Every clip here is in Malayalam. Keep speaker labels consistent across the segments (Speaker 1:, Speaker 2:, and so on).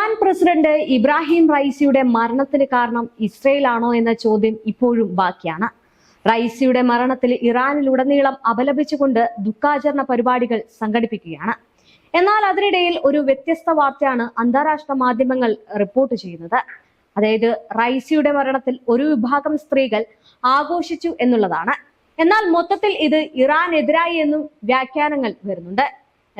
Speaker 1: ഇറാൻ പ്രസിഡന്റ് ഇബ്രാഹിം റൈസിയുടെ മരണത്തിന് കാരണം ഇസ്രയേൽ ആണോ എന്ന ചോദ്യം ഇപ്പോഴും ബാക്കിയാണ്. റൈസിയുടെ മരണത്തിൽ ഇറാനിലുടനീളം അപലപിച്ചുകൊണ്ട് ദുഃഖാചരണ പരിപാടികൾ സംഘടിപ്പിക്കുകയാണ്. എന്നാൽ അതിനിടയിൽ ഒരു വ്യത്യസ്ത വാർത്തയാണ് അന്താരാഷ്ട്ര മാധ്യമങ്ങൾ റിപ്പോർട്ട് ചെയ്യുന്നത്. അതായത് റൈസിയുടെ മരണത്തിൽ ഒരു വിഭാഗം സ്ത്രീകൾ ആഘോഷിച്ചു എന്നുള്ളതാണ്. എന്നാൽ മൊത്തത്തിൽ ഇത് ഇറാനെതിരായി എന്നും വ്യാഖ്യാനങ്ങൾ വരുന്നുണ്ട്.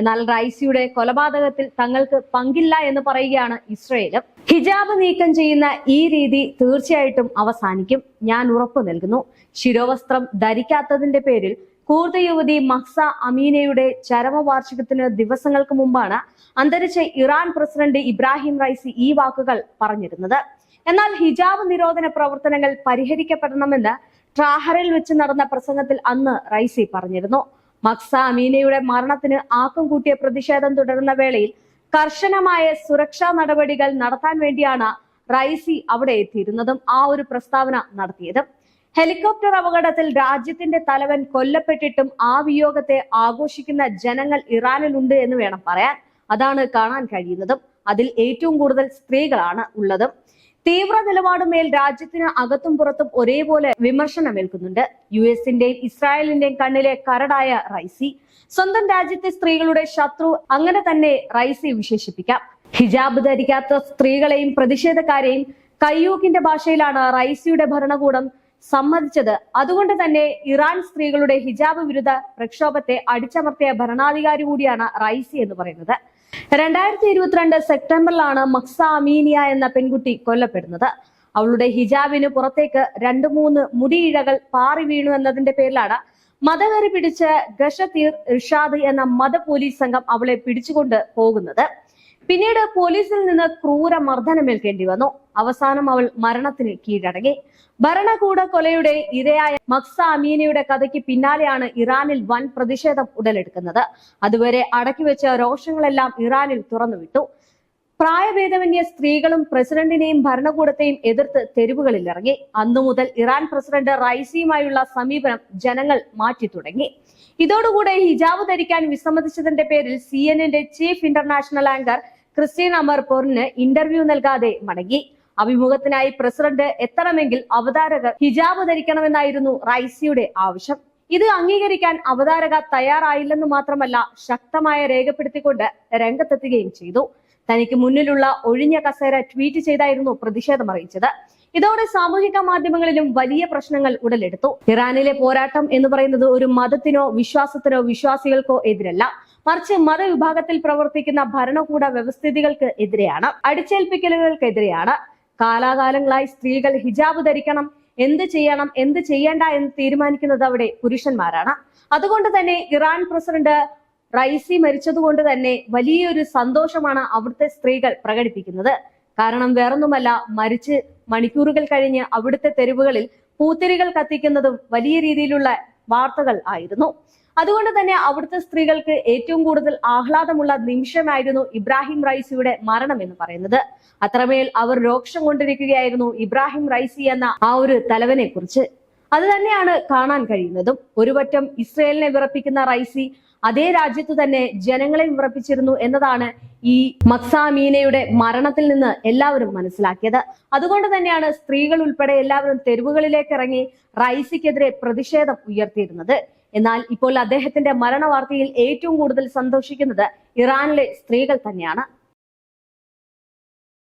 Speaker 1: എന്നാൽ റൈസിയുടെ കൊലപാതകത്തിൽ തങ്ങൾക്ക് പങ്കില്ല എന്ന് പറയുകയാണ് ഇസ്രയേലും. ഹിജാബ് നീക്കം ചെയ്യുന്ന ഈ രീതി തീർച്ചയായിട്ടും അവസാനിക്കും. ഞാൻ ഉറപ്പു നൽകുന്നു. ശിരോവസ്ത്രം ധരിക്കാത്തതിന്റെ പേരിൽ കൂർത്ത യുവതി മഹ്സ അമീനയുടെ ചരമവാർഷികത്തിന് ദിവസങ്ങൾക്ക് മുമ്പാണ് അന്തരിച്ച ഇറാൻ പ്രസിഡന്റ് ഇബ്രാഹിം റൈസി ഈ വാക്കുകൾ പറഞ്ഞിരുന്നത്. എന്നാൽ ഹിജാബ് നിരോധന പ്രവർത്തനങ്ങൾ പരിഹരിക്കപ്പെടണമെന്ന് ട്രാഹറിൽ വെച്ച് നടന്ന പ്രസംഗത്തിൽ അന്ന് റൈസി പറഞ്ഞിരുന്നു. മക്സ അമീനയുടെ മരണത്തിന് ആക്കം കൂട്ടിയ പ്രതിഷേധം തുടരുന്ന വേളയിൽ കർശനമായ സുരക്ഷാ നടപടികൾ നടത്താൻ വേണ്ടിയാണ് റൈസി അവിടെ എത്തിയിരുന്നതും ആ ഒരു പ്രസ്താവന നടത്തിയതും. ഹെലികോപ്റ്റർ അപകടത്തിൽ രാജ്യത്തിന്റെ തലവൻ കൊല്ലപ്പെട്ടിട്ടും ആ വിയോഗത്തെ ആഘോഷിക്കുന്ന ജനങ്ങൾ ഇറാനിലുണ്ട് എന്ന് വേണം പറയാൻ. അതാണ് കാണാൻ കഴിയുന്നതും അതിൽ ഏറ്റവും കൂടുതൽ സ്ത്രീകളാണ് ഉള്ളതും. തീവ്ര നിലപാടുമേൽ രാജ്യത്തിന് അകത്തും പുറത്തും ഒരേപോലെ വിമർശനമേൽക്കുന്നുണ്ട്. യു എസിന്റെയും ഇസ്രായേലിന്റെയും കണ്ണിലെ കരടായ റൈസി. സ്വന്തം രാജ്യത്തെ സ്ത്രീകളുടെ ശത്രു അങ്ങനെ തന്നെ റൈസി വിശേഷിപ്പിക്കാം. ഹിജാബ് ധരിക്കാത്ത സ്ത്രീകളെയും പ്രതിഷേധക്കാരെയും കയ്യൂക്കിന്റെ ഭാഷയിലാണ് റൈസിയുടെ ഭരണകൂടം സമ്മതിച്ചത്. അതുകൊണ്ട് തന്നെ ഇറാൻ സ്ത്രീകളുടെ ഹിജാബ് വിരുദ്ധ പ്രക്ഷോഭത്തെ അടിച്ചമർത്തിയ ഭരണാധികാരി കൂടിയാണ് റൈസി എന്ന് പറയുന്നത്. രണ്ടായിരത്തി ഇരുപത്തിരണ്ട് സെപ്റ്റംബറിലാണ് മക്സ അമീനിയ എന്ന പെൺകുട്ടി കൊല്ലപ്പെടുന്നത്. അവളുടെ ഹിജാബിന് പുറത്തേക്ക് രണ്ട് മൂന്ന് മുടിയിഴകൾ പാറി വീണു എന്നതിന്റെ പേരിലാണ് മതകറി പിടിച്ച് ഗഷതീർ ഇർഷാദ് എന്ന മത പോലീസ് സംഘം അവളെ പിടിച്ചുകൊണ്ട് പോകുന്നത്. പിന്നീട് പോലീസിൽ നിന്ന് ക്രൂര മർദ്ദനമേൽക്കേണ്ടി വന്നു. അവസാനം അവൾ മരണത്തിന് കീഴടങ്ങി. ഭരണകൂട കൊലയുടെ ഇരയായ മക്സ അമീനയുടെ കഥയ്ക്ക് പിന്നാലെയാണ് ഇറാനിൽ വൻ പ്രതിഷേധം ഉടലെടുക്കുന്നത്. അതുവരെ അടക്കി വെച്ച രോഷങ്ങളെല്ലാം ഇറാനിൽ തുറന്നുവിട്ടു. പ്രായഭേദമന്യ സ്ത്രീകളും പ്രസിഡന്റിനെയും ഭരണകൂടത്തെയും എതിർത്ത് തെരുവുകളിൽ ഇറങ്ങി അന്നു മുതൽ ഇറാൻ പ്രസിഡന്റ് റൈസിയുമായുള്ള സമീപനം ജനങ്ങൾ മാറ്റി തുടങ്ങി ഇതോടുകൂടെ ഹിജാബ് ധരിക്കാൻ വിസമ്മതിച്ചതിന്റെ പേരിൽ സി ചീഫ് ഇന്റർനാഷണൽ ആങ്കർ ക്രിസ്റ്റീൻ അമർപൂറിന് ഇന്റർവ്യൂ നൽകാതെ മടങ്ങി. അഭിമുഖത്തിനായി പ്രസിഡന്റ് എത്തണമെങ്കിൽ അവതാരകർ ഹിജാബ് ധരിക്കണമെന്നായിരുന്നു റൈസിയുടെ ആവശ്യം. ഇത് അംഗീകരിക്കാൻ അവതാരക തയ്യാറായില്ലെന്ന് മാത്രമല്ല ശക്തമായ രേഖപ്പെടുത്തിക്കൊണ്ട് രംഗത്തെത്തുകയും ചെയ്തു. തനിക്ക് മുന്നിലുള്ള ഒഴിഞ്ഞ കസേര ട്വീറ്റ് ചെയ്തായിരുന്നു പ്രതിഷേധം അറിയിച്ചത്. ഇതോടെ സാമൂഹിക മാധ്യമങ്ങളിലും വലിയ പ്രശ്നങ്ങൾ ഉടലെടുത്തു. ഇറാനിലെ പോരാട്ടം എന്ന് പറയുന്നത് ഒരു മതത്തിനോ വിശ്വാസത്തിനോ വിശ്വാസികൾക്കോ എതിരല്ല. മറിച്ച് മതവിഭാഗത്തിൽ പ്രവർത്തിക്കുന്ന ഭരണകൂട വ്യവസ്ഥിതികൾക്ക് എതിരെയാണ്. അടിച്ചേൽപ്പിക്കലുകൾക്കെതിരെയാണ്. കാലാകാലങ്ങളായി സ്ത്രീകൾ ഹിജാബ് ധരിക്കണം എന്ത് ചെയ്യണം എന്ത് ചെയ്യേണ്ട എന്ന് തീരുമാനിക്കുന്നത് അവിടെ പുരുഷന്മാരാണ്. അതുകൊണ്ട് തന്നെ ഇറാൻ പ്രസിഡന്റ് റൈസി മരിച്ചതുകൊണ്ട് തന്നെ വലിയൊരു സന്തോഷമാണ് അവിടുത്തെ സ്ത്രീകൾ പ്രകടിപ്പിക്കുന്നത്. കാരണം വേറൊന്നുമല്ല മരിച്ച് മണിക്കൂറുകൾ കഴിഞ്ഞ് അവിടുത്തെ തെരുവുകളിൽ പൂത്തിരികൾ കത്തിക്കുന്നതും വലിയ രീതിയിലുള്ള വാർത്തകൾ ആയിരുന്നു. അതുകൊണ്ട് തന്നെ അവിടുത്തെ സ്ത്രീകൾക്ക് ഏറ്റവും കൂടുതൽ ആഹ്ലാദമുള്ള നിമിഷമായിരുന്നു ഇബ്രാഹിം റൈസിയുടെ മരണം എന്ന് പറയുന്നത്. അത്രമേൽ അവർ രോക്ഷം കൊണ്ടിരിക്കുകയായിരുന്നു ഇബ്രാഹിം റൈസി എന്ന ആ ഒരു തലവനെ കുറിച്ച് അത് തന്നെയാണ് കാണാൻ കഴിയുന്നതും. ഒരുപറ്റം ഇസ്രയേലിനെ വിറപ്പിക്കുന്ന റൈസി അതേ രാജ്യത്ത് തന്നെ ജനങ്ങളെ വിറപ്പിച്ചിരുന്നു എന്നതാണ് ഈ മക്സാമീനയുടെ മരണത്തിൽ നിന്ന് എല്ലാവരും മനസ്സിലാക്കിയത്. അതുകൊണ്ട് തന്നെയാണ് സ്ത്രീകൾ ഉൾപ്പെടെ എല്ലാവരും തെരുവുകളിലേക്ക് ഇറങ്ങി റൈസിക്കെതിരെ പ്രതിഷേധം ഉയർത്തിയിരുന്നത്. എന്നാൽ ഇപ്പോൾ അദ്ദേഹത്തിന്റെ മരണവാർത്തയിൽ ഏറ്റവും കൂടുതൽ സന്തോഷിക്കുന്നത് ഇറാനിലെ സ്ത്രീകൾ തന്നെയാണ്.